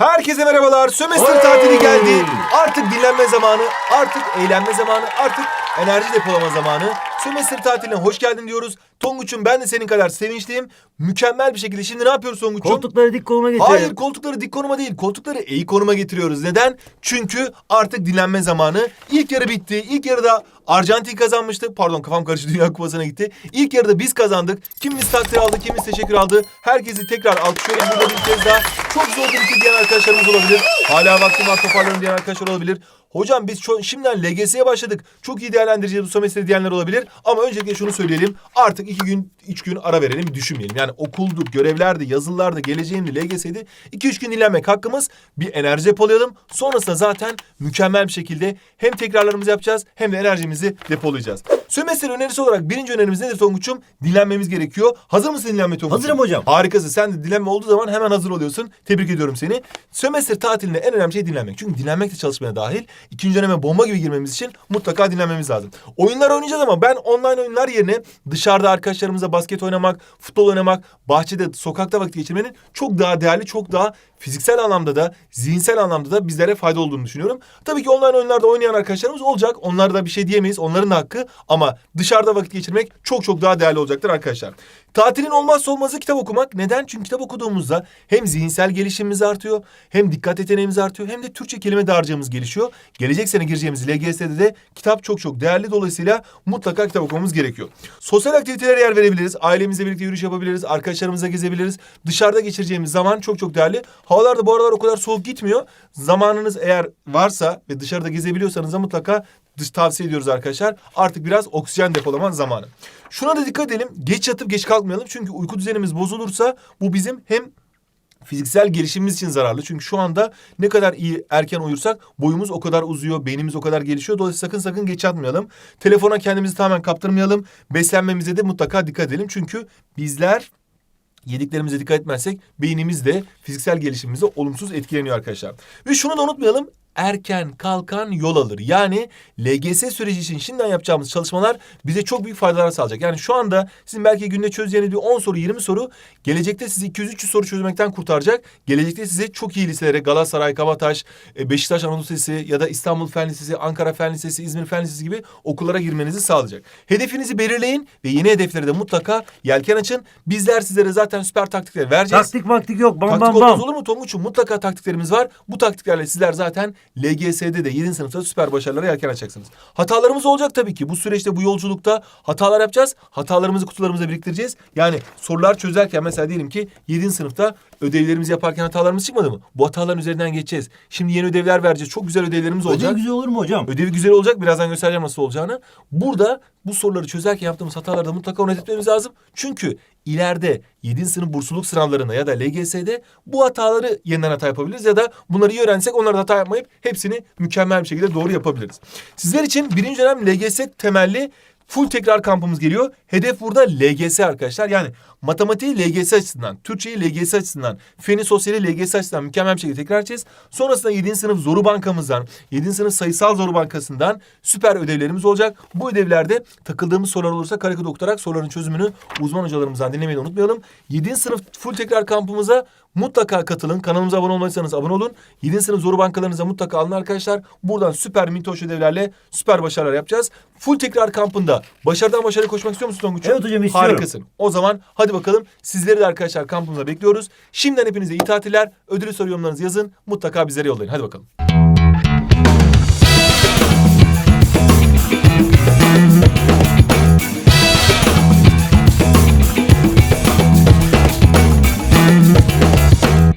Herkese merhabalar. Sömestr tatili geldi. Artık dinlenme zamanı, artık eğlenme zamanı, artık enerji depolama zamanı. Sömestr tatiline hoş geldin diyoruz. Tonguç'um ben de senin kadar sevinçliyim. Mükemmel bir şekilde. Şimdi ne yapıyoruz Tonguç'um? Koltukları dik koluma getirelim. Hayır koltukları dik konuma değil. Koltukları eğik konuma getiriyoruz. Neden? Çünkü artık dinlenme zamanı. İlk yarı bitti. İlk yarıda Arjantin kazanmıştı. Pardon kafam karıştı. Dünya Kupası'na gitti. İlk yarıda biz kazandık. Kimimiz takdir aldı, kimimiz teşekkür aldı. Herkesi tekrar alkışlıyorum burada bir kez daha. Çok zor bir diyen arkadaşlarımız olabilir. Hala vaktim var toparlarım diyen arkadaşlar olabilir. Hocam biz şu, şimdiden LGS'ye başladık. Çok iyi değerlendireceğiz bu semestri diyenler olabilir. Ama öncelikle şunu söyleyelim. Artık iki gün, üç gün ara verelim düşünmeyelim. Yani okuldu, görevlerdi, yazılılardı, geleceğimdi, LGS'ydi. İki üç gün dinlenmek hakkımız. Bir enerji depolayalım. Sonrasında zaten mükemmel bir şekilde hem tekrarlarımızı yapacağız hem de enerjimizi depolayacağız. Sömestr önerisi olarak birinci önerimiz nedir Tonguç'um? Dinlenmemiz gerekiyor. Hazır mısın dinlenme Tonguç'um? Hazırım hocam. Harikasın. Sen de dinlenme olduğu zaman hemen hazır oluyorsun. Tebrik ediyorum seni. Sömestr tatilinde en önemli şey dinlenmek. Çünkü dinlenmek de çalışmaya dahil. İkinci döneme bomba gibi girmemiz için mutlaka dinlenmemiz lazım. Oyunlar oynayacağız ama ben online oyunlar yerine dışarıda arkadaşlarımızla basket oynamak, futbol oynamak, bahçede, sokakta vakit geçirmenin çok daha değerli, çok daha fiziksel anlamda da, zihinsel anlamda da bizlere fayda olduğunu düşünüyorum. Tabii ki online oyunlarda oynayan arkadaşlarımız olacak. Onlara da bir şey diyemeyiz. Onların da hakkı. Ama dışarıda vakit geçirmek çok çok daha değerli olacaktır arkadaşlar. Tatilin olmazsa olmazı kitap okumak. Neden? Çünkü kitap okuduğumuzda hem zihinsel gelişimimiz artıyor, hem dikkat yeteneğimiz artıyor, hem de Türkçe kelime dağarcığımız gelişiyor. Gelecek sene gireceğimiz LGS'de de kitap çok çok değerli. Dolayısıyla mutlaka kitap okumamız gerekiyor. Sosyal aktivitelere yer verebiliriz. Ailemizle birlikte yürüyüş yapabiliriz. Arkadaşlarımızla gezebiliriz. Dışarıda geçireceğimiz zaman çok çok değerli. Havalar da bu aralar o kadar soğuk gitmiyor. Zamanınız eğer varsa ve dışarıda gezebiliyorsanız da mutlaka tavsiye ediyoruz arkadaşlar. Artık biraz oksijen depolama zamanı. Şuna da dikkat edelim. Geç yatıp geç kalkmayalım. Çünkü uyku düzenimiz bozulursa bu bizim hem fiziksel gelişimimiz için zararlı. Çünkü şu anda ne kadar iyi erken uyursak boyumuz o kadar uzuyor, beynimiz o kadar gelişiyor. Dolayısıyla sakın sakın geç yatmayalım. Telefona kendimizi tamamen kaptırmayalım. Beslenmemize de mutlaka dikkat edelim. Çünkü bizler yediklerimize dikkat etmezsek beynimiz de fiziksel gelişimimize olumsuz etkileniyor arkadaşlar. Ve şunu da unutmayalım. Erken kalkan yol alır. Yani LGS süreci için şimdiden yapacağımız çalışmalar bize çok büyük faydalar sağlayacak. Yani şu anda sizin belki günde çözeceğiniz bir 10 soru 20 soru gelecekte sizi 200-300 soru çözmekten kurtaracak. Gelecekte size çok iyi liselere Galatasaray, Kabataş, e, Beşiktaş Anadolu Lisesi ya da İstanbul Fen Lisesi, Ankara Fen Lisesi, İzmir Fen Lisesi gibi okullara girmenizi sağlayacak. Hedefinizi belirleyin ve yeni hedeflere de mutlaka yelken açın. Bizler sizlere zaten süper taktikler vereceğiz. Taktik maktik yok. Bam Taktik bam bam. olur mu Tonguç'um? Mutlaka taktiklerimiz var. Bu taktiklerle sizler zaten LGS'de de 7. sınıfta süper başarılara yelken açacaksınız. Hatalarımız olacak tabii ki. Bu süreçte, bu yolculukta hatalar yapacağız. Hatalarımızı kutularımıza biriktireceğiz. Yani sorular çözerken mesela diyelim ki 7. sınıfta ödevlerimizi yaparken hatalarımız çıkmadı mı? Bu hataların üzerinden geçeceğiz. Şimdi yeni ödevler vereceğiz. Çok güzel ödevlerimiz olacak. Ödev güzel olur mu hocam? Ödevi güzel olacak. Birazdan göstereceğim nasıl olacağını. Burada bu soruları çözerken yaptığımız hataları da mutlaka net etmemiz lazım. Çünkü ileride 7. sınıf bursluluk sınavlarında ya da LGS'de bu hataları yeniden hata yapabiliriz ya da bunları iyi öğrensek onları hata yapmayıp hepsini mükemmel bir şekilde doğru yapabiliriz. Sizler için birinci dönem LGS temelli full tekrar kampımız geliyor. Hedef burada LGS arkadaşlar. Yani matematiği LGS açısından, Türkçeyi LGS açısından, feni sosyali LGS açısından mükemmel bir şekilde tekrar edeceğiz. Sonrasında 7. sınıf zoru bankamızdan, 7. sınıf sayısal zoru bankasından süper ödevlerimiz olacak. Bu ödevlerde takıldığımız sorular olursa karekod okutarak soruların çözümünü uzman hocalarımızdan dinlemeyi unutmayalım. 7. sınıf full tekrar kampımıza mutlaka katılın. Kanalımıza abone olmadıysanız abone olun. 7. sınıf zoru bankalarınıza mutlaka alın arkadaşlar. Buradan süper mitoş ödevlerle süper başarılar yapacağız. Full tekrar kampında başarıdan başarıya koşmak istiyor musun Tonguç'um? Evet hocam, istiyorum. Harikasın. O zaman hadi bakalım sizleri de arkadaşlar kampımıza bekliyoruz. Şimdiden hepinize iyi tatiller. Ödülü soru yorumlarınızı yazın. Mutlaka bizlere yollayın. Hadi bakalım.